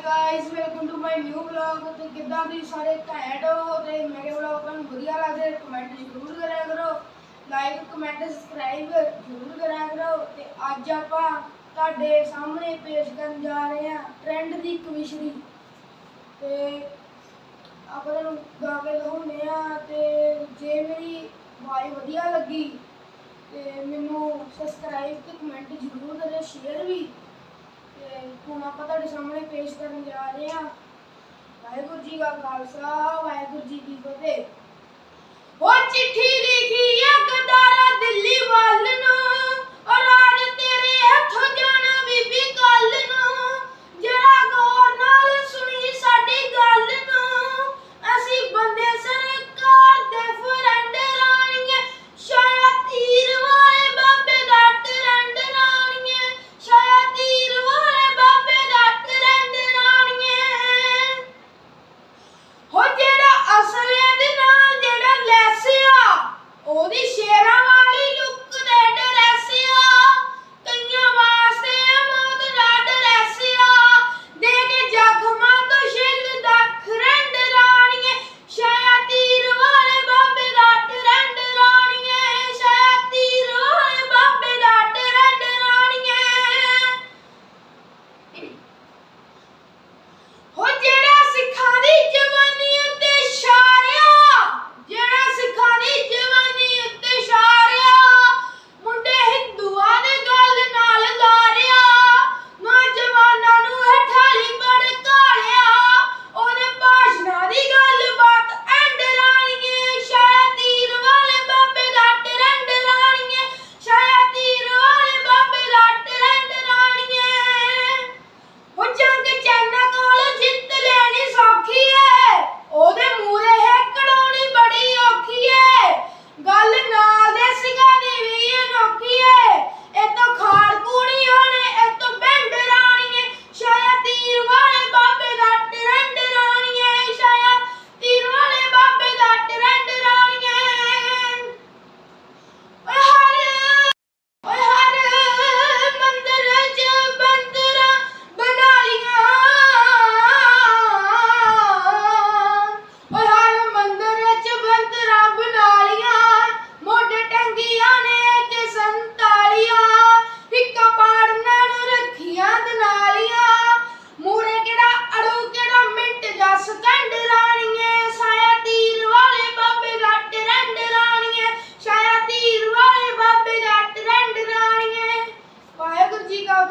Guys welcome to my new vlog ਤੇ ਕਿੱਦਾਂ ਤੁਸੀਂ ਸਾਰੇ ਘੈਂਟ ਹੋ ਤੇ ਮੇਰੇ ਵਲੌਗ ਤੁਹਾਨੂੰ ਵਧੀਆ ਲੱਗਦੇ ਕਮੈਂਟ ਜ਼ਰੂਰ ਕਰਿਆ ਕਰੋ। ਲਾਈਕ ਕਮੈਂਟ ਸਬਸਕ੍ਰਾਈਬ ਜ਼ਰੂਰ ਕਰਿਆ ਕਰੋ। ਤੇ ਅੱਜ ਆਪਾਂ ਤੁਹਾਡੇ ਸਾਹਮਣੇ ਪੇਸ਼ ਕਰਨ ਜਾ ਰਹੇ ਹਾਂ ਟ੍ਰੈਂਡ ਦੀ ਕਮਿਸ਼ਰੀ ਤੇ ਆਪਾਂ ਤੁਹਾਨੂੰ ਗਾ ਕੇ ਦਿਖਾਉਂਦੇ ਆ ਤੇ ਜੇ ਮੇਰੀ ਆਵਾਜ਼ ਵਧੀਆ ਲੱਗੀ ਤੇ ਮੈਨੂੰ ਸਬਸਕ੍ਰਾਈਬ ਤੇ ਕਮੈਂਟ ਜ਼ਰੂਰ ਕਰਿਓ ਸ਼ੇਅਰ ਵੀ। ਤੇ ਹੁਣ ਆਪਾਂ ਤੁਹਾਡੇ ਸਾਹਮਣੇ ਪੇਸ਼ ਕਰਨ ਜਾ ਰਹੇ ਹਾਂ। ਵਾਹਿਗੁਰੂ ਜੀ ਕਾ ਖਾਲਸਾ, ਵਾਹਿਗੁਰੂ ਜੀ ਕੀ ਫਤਿਹ। ਉਹ ਚਿੱਠੀ ਲਿਖੀ ਆ ਗਦਾਰਾ ਦਿੱਲੀ ਵੱਲ ਨੂੰ। geral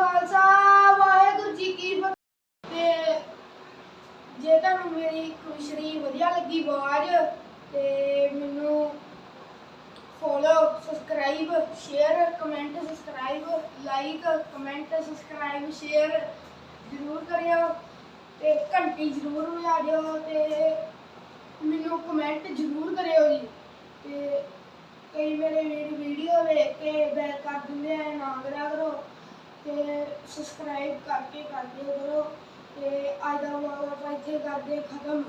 ਖਾਲਸਾ, ਵਾਹਿਗੁਰੂ ਜੀ ਕੀ ਫਤਿਹ। ਤੇ ਜੇ ਤੁਹਾਨੂੰ ਮੇਰੀ ਕੁਸ਼ਰੀ ਵਧੀਆ ਲੱਗੀ ਆਵਾਜ਼, ਤੇ ਮੈਨੂੰ follow subscribe share comment subscribe like comment subscribe share ਜ਼ਰੂਰ ਕਰਿਓ ਤੇ ਘੰਟੀ ਜ਼ਰੂਰ ਵਜਾ ਦਿਓ ਤੇ ਮੈਨੂੰ ਕਮੈਂਟ ਜ਼ਰੂਰ ਕਰਿਓ ਜੀ। ਤੇ ਕਈ ਮੇਰੇ ਵੀਡੀਓ ਵੇਖ ਕੇ ਬੈਕ ਕਰ ਦਿੰਦੇ ਆ ਨਾ ਕਰਿਆ ਕਰੋ। ਤੇ ਸਬਸਕ੍ਰਾਈਬ ਕਰਕੇ ਕਰਦੇ ਦਿਓ ਕਰੋ ਤੇ ਅੱਜ ਦਾ ਵਲੌਗ ਆਪਾਂ ਇੱਥੇ ਕਰਦੇ ਖਤਮ।